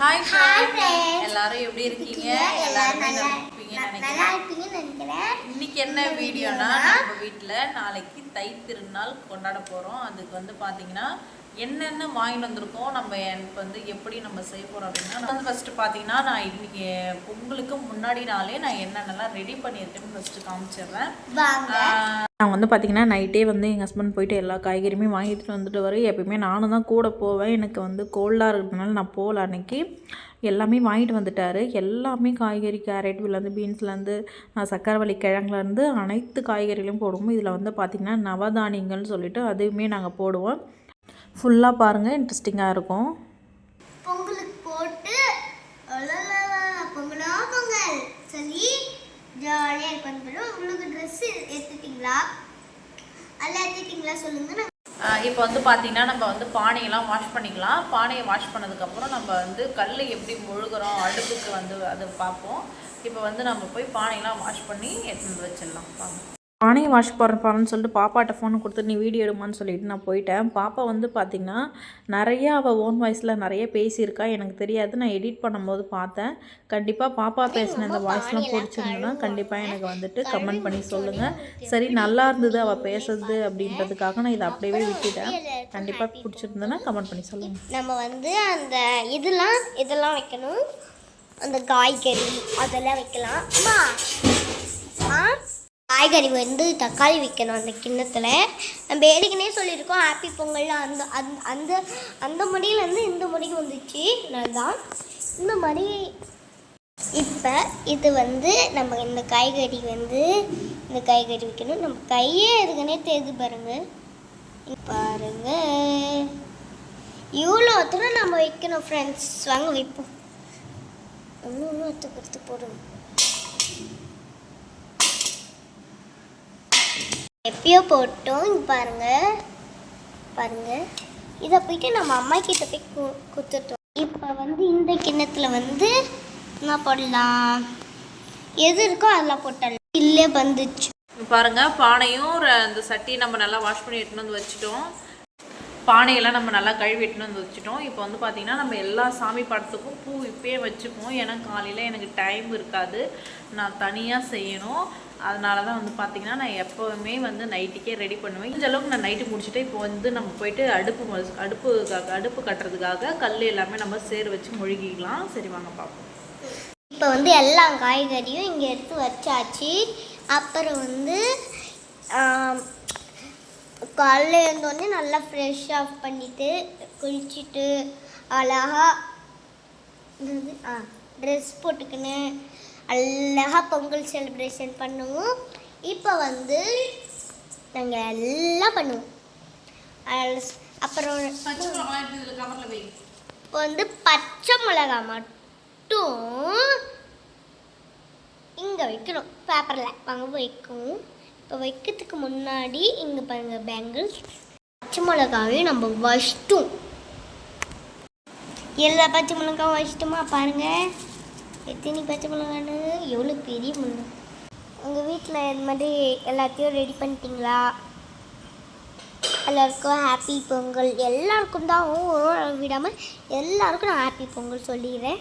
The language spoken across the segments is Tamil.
ஹாய். எல்லாரும் எப்படி இருக்கீங்க? எல்லாரும் நல்லா இருப்பீங்கன்னு நினைக்கிறேன். இன்னைக்கு என்ன வீடியோனா வீடியோனா, நம்ம வீட்டில் நாளைக்கு தை திருநாள் கொண்டாட போகிறோம் அதுக்கு வந்து பார்த்தீங்கன்னா என்னென்ன வாங்கிட்டு வந்திருக்கோம் நம்ம எனக்கு வந்து எப்படி நம்ம செய்ய போகிறோம் அப்படின்னா நான் வந்து ஃபஸ்ட்டு பார்த்தீங்கன்னா நான் இன்னைக்கு பொங்கலுக்கு முன்னாடி நாளே நான் என்னென்னலாம் ரெடி பண்ணியிருக்கேன்னு ஃபஸ்ட்டு காமிச்சிடுறேன். நாங்கள் வந்து பார்த்திங்கன்னா நைட்டே வந்து எங்கள் ஹஸ்பண்ட் போயிட்டு எல்லா காய்கறியுமே வாங்கிட்டு வந்துட்டு வர. எப்பயுமே நானும் தான் கூட போவேன். எனக்கு வந்து கோல்டாக இருக்கிறதுனால நான் போகல அன்னைக்கு. எல்லாமே வாங்கிட்டு வந்துட்டாரு. எல்லாமே காய்கறி கேரட்லேருந்து பீன்ஸ்லேருந்து சக்கரவள்ளி கிழங்குலேருந்து அனைத்து காய்கறிகளையும் போடுவோம். இதில் வந்து பார்த்திங்கன்னா நவதானியங்கள்னு சொல்லிட்டு அதுவுமே நாங்கள் போடுவோம். ஃபுல்லாக பாருங்கள் இன்ட்ரெஸ்டிங்காக இருக்கும். பொங்கலுக்கு போட்டு பொங்கலோ பொங்கல். சொல்லி ஜாலியாக இருக்கும் பிறகு உங்களுக்கு ட்ரெஸ் எடுத்துட்டீங்களா எல்லாம் எடுத்துட்டீங்களா சொல்லுங்க. நான் இப்போ வந்து பார்த்தீங்கன்னா நம்ம வந்து பானையெல்லாம் வாஷ் பண்ணிக்கலாம். பானையை வாஷ் பண்ணதுக்கப்புறம் நம்ம வந்து கல் எப்படி முழுகிறோம் அடுப்புக்கு வந்து அது பார்ப்போம். இப்போ வந்து நம்ம போய் பானையெல்லாம் வாஷ் பண்ணி வந்து வச்சிடலாம். வாங்க. பானையை வாஷ் பண்ணுறப்பான்னு சொல்லிட்டு பாப்பாட்ட ஃபோன் கொடுத்து நீ வீடியோ எடுமான்னு சொல்லிட்டு நான் போயிட்டேன். பாப்பா வந்து பார்த்திங்கன்னா நிறையா அவள் ஓன் வாய்ஸில் நிறைய பேசியிருக்கா. எனக்கு தெரியாது. நான் எடிட் பண்ணும்போது பார்த்தேன். கண்டிப்பாக பாப்பா பேசின இந்த வாய்ஸ்லாம் பிடிச்சிருந்ததுன்னா கண்டிப்பாக எனக்கு வந்துட்டு கமெண்ட் பண்ணி சொல்லுங்கள் சரி நல்லா இருந்தது அவள் பேசுறது அப்படின்றதுக்காக நான் இதை அப்படியே விட்டுட்டேன். கண்டிப்பாக பிடிச்சிருந்ததுன்னா கமெண்ட் பண்ணி சொல்லுங்கள் நம்ம வந்து அந்த இதெல்லாம் இதெல்லாம் வைக்கணும். அந்த காய்கறி அதெல்லாம் வைக்கலாம். காய்கறி வந்து தக்காளி விற்கணும் அந்த கிண்ணத்தில். நம்ம ஏற்கனவே சொல்லியிருக்கோம் ஹாப்பி பொங்கல் அந்த அந்த அந்த அந்த மணிலேருந்து இந்த மணிக்கு வந்துச்சு. நல்லதான் இந்த மாதிரி இப்போ இது வந்து நம்ம இந்த காய்கறி வந்து இந்த காய்கறி விற்கணும் நம்ம கையே ஏற்கனவே தேது பாருங்கள் பாருங்கள் பாருங்க. இவ்வளோ தூரம் நம்ம வைக்கணும் ஃப்ரெண்ட்ஸ் வாங்க வைப்போம். இன்னும் இன்னும் எடுத்து கொடுத்து போடுவோம் எப்பயோ போட்டோம் இங்க பாருங்க. பாருங்க. இதை போயிட்டு நம்ம அம்மா கிட்ட போய் கு- கொடுத்துட்டோம் இப்போ வந்து இந்த கிண்ணத்தில் வந்து என்ன போடலாம்? எது இருக்கோ அதெல்லாம் போட்டலாம். இல்லையே வந்துச்சு. பாருங்க பானையும் அந்த சட்டியை நம்ம நல்லா வாஷ் பண்ணி எடுத்துன்னு வந்து வச்சுட்டோம். பானையெல்லாம் நம்ம நல்லா கழுவி வந்து வச்சுட்டோம். இப்போ வந்து பார்த்தீங்கன்னா நம்ம எல்லா சாமி படத்துக்கும் பூ இப்பயே வச்சுப்போம் ஏன்னா காலையில் எனக்கு டைம் இருக்காது. நான் தனியாக செய்யணும். அதனால தான் வந்து பார்த்தீங்கன்னா நான் எப்போவுமே வந்து நைட்டுக்கே ரெடி பண்ணுவேன். இந்த அளவுக்கு நான் நைட்டு முடிச்சுட்டு இப்போ வந்து நம்ம போயிட்டு அடுப்பு அடுப்பு அடுப்புக்காக அடுப்பு கட்டுறதுக்காக கல் எல்லாமே நம்ம சேர் வச்சு முழுகிக்கலாம். சரி வாங்க பார்ப்போம் இப்போ வந்து எல்லா காய்கறியும் இங்கே எடுத்து வச்சாச்சு. அப்புறம் வந்து காலைல எழுந்தோடனே நல்லா ஃப்ரெஷ் ஆஃப் பண்ணிவிட்டு குளிச்சுட்டு அழகா என்னது? ஆ ட்ரெஸ் போட்டுக்கின்னு அழகா பொங்கல் செலிப்ரேஷன் பண்ணுவோம். இப்போ வந்து நாங்கள் எல்லாம் பண்ணுவோம். அப்புறம் இப்போ வந்து பச்சை மிளகா மட்டும் இங்கே வைக்கணும். பேப்பரில் வாங்க வைக்கும் வைக்கிறதுக்கு முன்னாடி இங்கே பாருங்கள் பேங்கிள்ஸ் பச்சை மிளகாவையும் நம்ம வச்சிட்டோம். எல்லா பச்சை மிளகாவும் வச்சிட்டோமா? பாருங்கள் எத்தனை பச்சை மிளகான்னு? எவ்வளோ பெரிய மிளகா. உங்கள் வீட்டில் இந்த மாதிரி எல்லாத்தையும் ரெடி பண்ணிட்டீங்களா? எல்லாருக்கும் ஹாப்பி பொங்கல். எல்லாருக்கும் தான் விடாமல் எல்லாருக்கும் நான் ஹாப்பி பொங்கல் சொல்லிடுறேன்.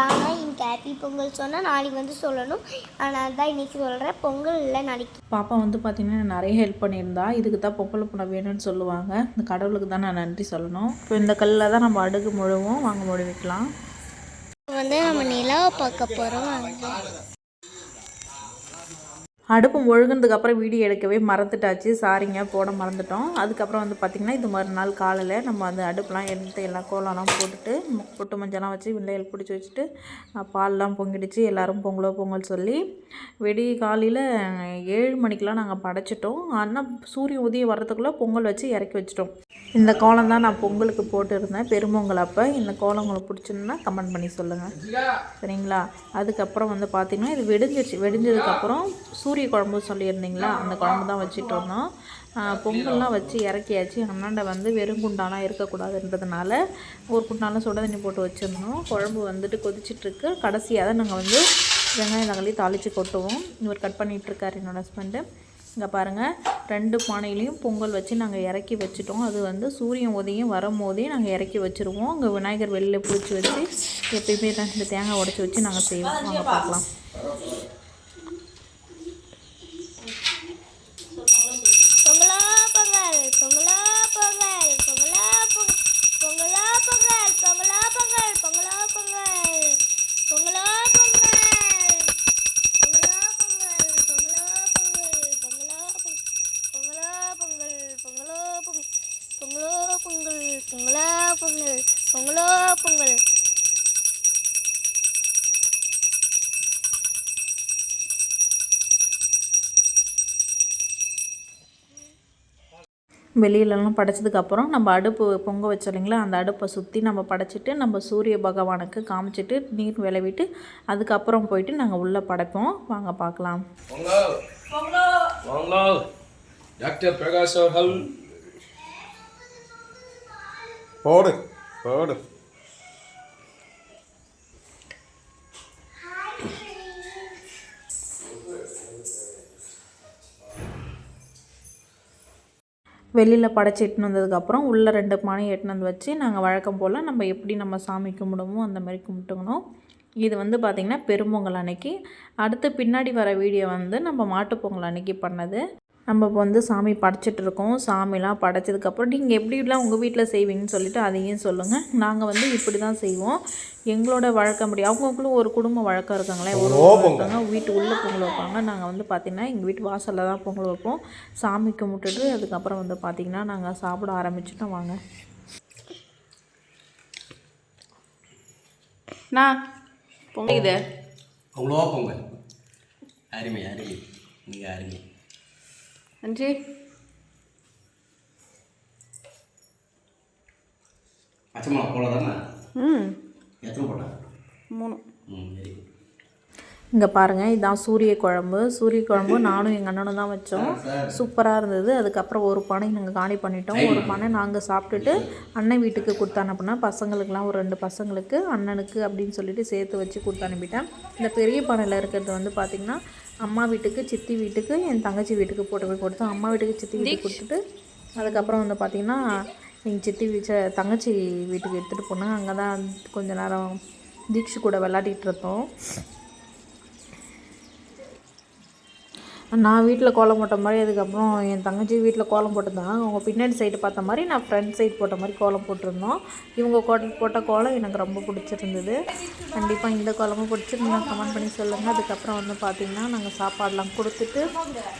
ஏன்னா இன்னைக்கு ஹாப்பி பொங்கல் சொன்னால் நாளைக்கு வந்து சொல்லணும். ஆனால் தான் இன்னைக்கு சொல்கிறேன் பொங்கல் இல்லை நாளைக்கு. பாப்பா வந்து பார்த்திங்கன்னா நிறைய ஹெல்ப் பண்ணியிருந்தா. இதுக்கு தான் பொங்கல் பண்ண வேணும்னு சொல்லுவாங்க. இந்த கடவுளுக்கு தான் நான் நன்றி சொல்லணும். இப்போ இந்த கல்லில் தான் நம்ம அடுக்கு முழுவோம். வாங்க முழு வைக்கலாம். இப்போ வந்து நம்ம நிலாவை பார்க்க போகிறோம் அடுப்பு முழுகினதுக்கு அப்புறம் வீடியோ எடுக்கவே மறந்துட்டாச்சு. சாரிங்க போட மறந்துட்டோம். அதுக்கப்புறம் வந்து பார்த்திங்கன்னா இது மறுநாள் காலையில் நம்ம அந்த அடுப்புலாம் எடுத்து எல்லாம் கோலம்லாம் போட்டுட்டு பொட்டு மஞ்சள்லாம் வச்சு வில்லையல் பிடிச்சி வச்சுட்டு பால்லாம் பொங்கிடுச்சு. எல்லாரும் பொங்கலோ பொங்கல் சொல்லி வெடி காலையில் ஏழு மணிக்கெலாம் நாங்கள் படைச்சிட்டோம். ஆனால் சூரியன் உதயம் வர்றதுக்குள்ளே பொங்கல் வச்சு இறக்கி வச்சிட்டோம். இந்த கோலம் தான் நான் பொங்கலுக்கு போட்டுருந்தேன். பெரும்பொங்கல் அப்போ. இந்த கோலம் உங்களுக்கு பிடிச்சிருந்தா கமெண்ட் பண்ணி சொல்லுங்கள் சரிங்களா? அதுக்கப்புறம் வந்து பார்த்திங்கன்னா இது வெடிஞ்சிருச்சு. வெடிஞ்சதுக்கப்புறம் சூரிய குழம்பு சொல்லியிருந்தீங்களா? அந்த குழம்பு தான் வச்சுட்டு வந்தோம் பொங்கல்லாம் வச்சு இறக்கியாச்சு. அண்ணாண்ட வந்து வெறும் குண்டாலாம் இருக்கக்கூடாதுன்றதுனால ஒரு குண்டாலாம் சுட தண்ணி போட்டு வச்சுருந்தோம். குழம்பு வந்துட்டு கொதிச்சிட்ருக்கு. கடைசியாக தான் நாங்கள் வந்து வெங்காயம் தக்காளி தாளித்து கொட்டுவோம். இவர் கட் பண்ணிகிட்ருக்காரு என்னோட ஹஸ்பண்டு இங்கே பாருங்கள் ரெண்டு பானையிலையும் பொங்கல் வச்சு நாங்கள் இறக்கி வச்சுட்டோம். அது வந்து சூரியன் உதயம் வரும்போதே நாங்கள் இறக்கி வச்சுருவோம். அங்கே விநாயகர் வெளியில் பிடிச்சி வச்சு எப்பயுமே ரெண்டு தேங்காய் உடச்சி வச்சு நாங்கள் செய்வோம். நாங்கள் பார்க்கலாம். வெளியிலலாம் படைச்சதுக்கப்புறம் நம்ம அடுப்பு பொங்க வச்சோம் இல்லைங்களா அந்த அடுப்பை சுற்றி நம்ம படைச்சிட்டு நம்ம சூரிய பகவானுக்கு காமிச்சிட்டு நீர் விளைவிட்டு அதுக்கப்புறம் போயிட்டு நாங்கள் உள்ளே படைப்போம். வாங்க பார்க்கலாம் டாக்டர் பிரகாஷ் அவர்கள். போடு போடு. வெளியில் படைச்சி எட்டுன்னு வந்ததுக்கப்புறம் உள்ளே ரெண்டு பானை எட்டுன்னு வந்து வச்சு நாங்கள் வழக்கம் போல் நம்ம எப்படி நம்ம சாமி கும்பிடுமோ அந்த மாதிரி கும்பிட்டுக்கணும். இது வந்து பார்த்திங்கன்னா பெரும்பொங்கல் அன்னைக்கு. அடுத்து பின்னாடி வர வீடியோ வந்து நம்ம மாட்டுப்பொங்கல் அன்னைக்கு பண்ணது. நம்ம இப்போ வந்து சாமி படைச்சிட்டு இருக்கோம் சாமிலாம் படைச்சதுக்கப்புறம் நீங்கள் எப்படிலாம் உங்கள் வீட்டில் செய்வீங்கன்னு சொல்லிட்டு அதையும் சொல்லுங்கள் நாங்கள் வந்து இப்படி தான் செய்வோம். எங்களோட வழக்கப்படி அவங்களுக்குள்ளும் ஒரு குடும்ப வழக்கம் இருக்காங்களே ஒரு ஒருத்தவங்க வீட்டு உள்ளே பொங்கல் வைப்பாங்க. நாங்கள் வந்து பார்த்திங்கன்னா எங்கள் வீட்டு வாசலில் தான் பொங்கல் வைப்போம். சாமி கும்பிட்டுட்டு அதுக்கப்புறம் வந்து பார்த்திங்கன்னா நாங்கள் சாப்பிட ஆரம்பிச்சிட்டோம். வாங்க. நான் பொங்கல் இது. அவ்வளோ பொங்கல். அருமை அருமை. நீங்கள் அருமை. அஞ்சு பச்சை மிளகா போல தானே? ம். எத்தனை போட்டேன் மூணு. ம் வெரி குட் இங்கே பாருங்கள் இதான் சூரிய குழம்பு. சூரிய குழம்பு நானும் எங்கள் அண்ணனும் தான் வச்சோம். சூப்பராக இருந்தது. அதுக்கப்புறம் ஒரு பானை நாங்கள் காலி பண்ணிட்டோம். ஒரு பானை நாங்கள் சாப்பிட்டுட்டு அண்ணன் வீட்டுக்கு கொடுத்து அனுப்புனா பசங்களுக்குலாம் ஒரு ரெண்டு பசங்களுக்கு அண்ணனுக்கு அப்படின்னு சொல்லிட்டு சேர்த்து வச்சு கொடுத்து அனுப்பிட்டேன். இந்த பெரிய பானையில் இருக்கிறது வந்து பார்த்திங்கன்னா அம்மா வீட்டுக்கு சித்தி வீட்டுக்கு என் தங்கச்சி வீட்டுக்கு போட்டு போய் கொடுத்தோம். அம்மா வீட்டுக்கு சித்தி வீட்டுக்கு கொடுத்துட்டு அதுக்கப்புறம் வந்து பார்த்திங்கன்னா எங்கள் சித்தி வீச்ச தங்கச்சி வீட்டுக்கு எடுத்துகிட்டு போனாங்க. அங்கே தான் கொஞ்ச நேரம் தீக்ஷு கூட விளையாடிட்டு இருந்தோம். நான் வீட்டில் கோலம் போட்ட மாதிரி அதுக்கப்புறம் என் தங்கச்சி வீட்டில் கோலம் போட்டிருந்தாங்க. அவங்க பின்னாடி சைடு பார்த்த மாதிரி நான் ஃப்ரண்ட் சைடு போட்ட மாதிரி கோலம் போட்டிருந்தோம். இவங்க கோட்ட போட்ட கோலம் எனக்கு ரொம்ப பிடிச்சிருந்தது. கண்டிப்பாக இந்த கோலமும் பிடிச்சிருந்தா கமெண்ட் பண்ணி சொல்லுங்கள் அதுக்கப்புறம் வந்து பார்த்திங்கன்னா நாங்கள் சாப்பாடெலாம் கொடுத்துட்டு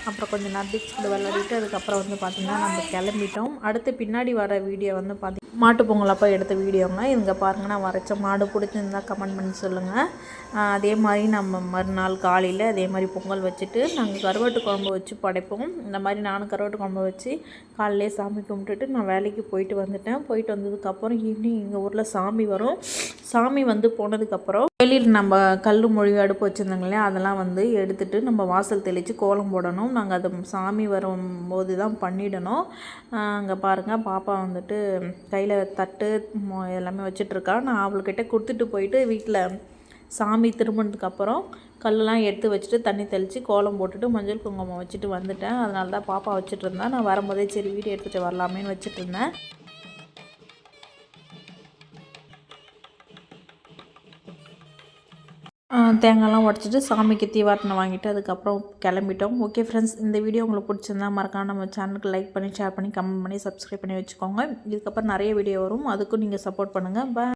அப்புறம் கொஞ்சம் நர்திக்ஸ் கூட விளையாடிட்டு அதுக்கப்புறம் வந்து பார்த்திங்கன்னா நம்ம கிளம்பிட்டோம். அடுத்து பின்னாடி வர வீடியோ வந்து பார்த்திங்கன்னா மாட்டு பொங்கல் அப்போ எடுத்த வீடியோங்க. இங்கே பாருங்கள் நான் வரைச்ச மாடு பிடிச்சிருந்தா கமெண்ட் பண்ணி சொல்லுங்கள் அதே மாதிரி நம்ம மறுநாள் காலையில் அதே மாதிரி பொங்கல் வச்சுட்டு நாங்கள் கருவாட்டு குழம்பு வச்சு படைப்போம். இந்த மாதிரி நானும் கருவாட்டு குழம்பு வச்சு காலையிலே சாமி கும்பிட்டுட்டு நான் வேலைக்கு போயிட்டு வந்துட்டேன். போயிட்டு வந்ததுக்கப்புறம் ஈவினிங் எங்கள் ஊரில் சாமி வரும். சாமி வந்து போனதுக்கப்புறம் வெளியில் நம்ம கல் மொழி அடுப்பு வச்சுருந்தாங்க இல்லையா? அதெல்லாம் வந்து எடுத்துட்டு நம்ம வாசல் தெளித்து கோலம் போடணும். நாங்கள் அதை சாமி வரும்போது தான் பண்ணிடணும். அங்கே பாருங்கள் பாப்பா வந்துட்டு கையில் தட்டு எல்லாமே வச்சிட்ருக்கா. நான் அவள்கிட்ட கொடுத்துட்டு போயிட்டு வீட்டில் சாமி திரும்பினதுக்கப்புறம் கல்லெலாம் எடுத்து வச்சுட்டு தண்ணி தெளித்து கோலம் போட்டுட்டு மஞ்சள் குங்குமம் வச்சுட்டு வந்துட்டேன். அதனால தான் பாப்பா வச்சுட்டு இருந்தேன் நான் வரும்போதே சரி வீடியோ எடுத்துகிட்டு வரலாமேன்னு வச்சுட்டு இருந்தேன் தேங்காய்லாம் உடச்சிட்டு சாமிக்கு தீவாரத்தனை வாங்கிட்டு அதுக்கப்புறம் கிளம்பிட்டோம். ஓகே ஃப்ரெண்ட்ஸ் இந்த வீடியோ உங்களுக்கு பிடிச்சிருந்தா மறக்காம நம்ம சேனலுக்கு லைக் பண்ணி ஷேர் பண்ணி கமெண்ட் பண்ணி சப்ஸ்கிரைப் பண்ணி வச்சுக்கோங்க. இதுக்கப்புறம் நிறைய வீடியோ வரும். அதுக்கும் நீங்கள் சப்போர்ட் பண்ணுங்கள் பை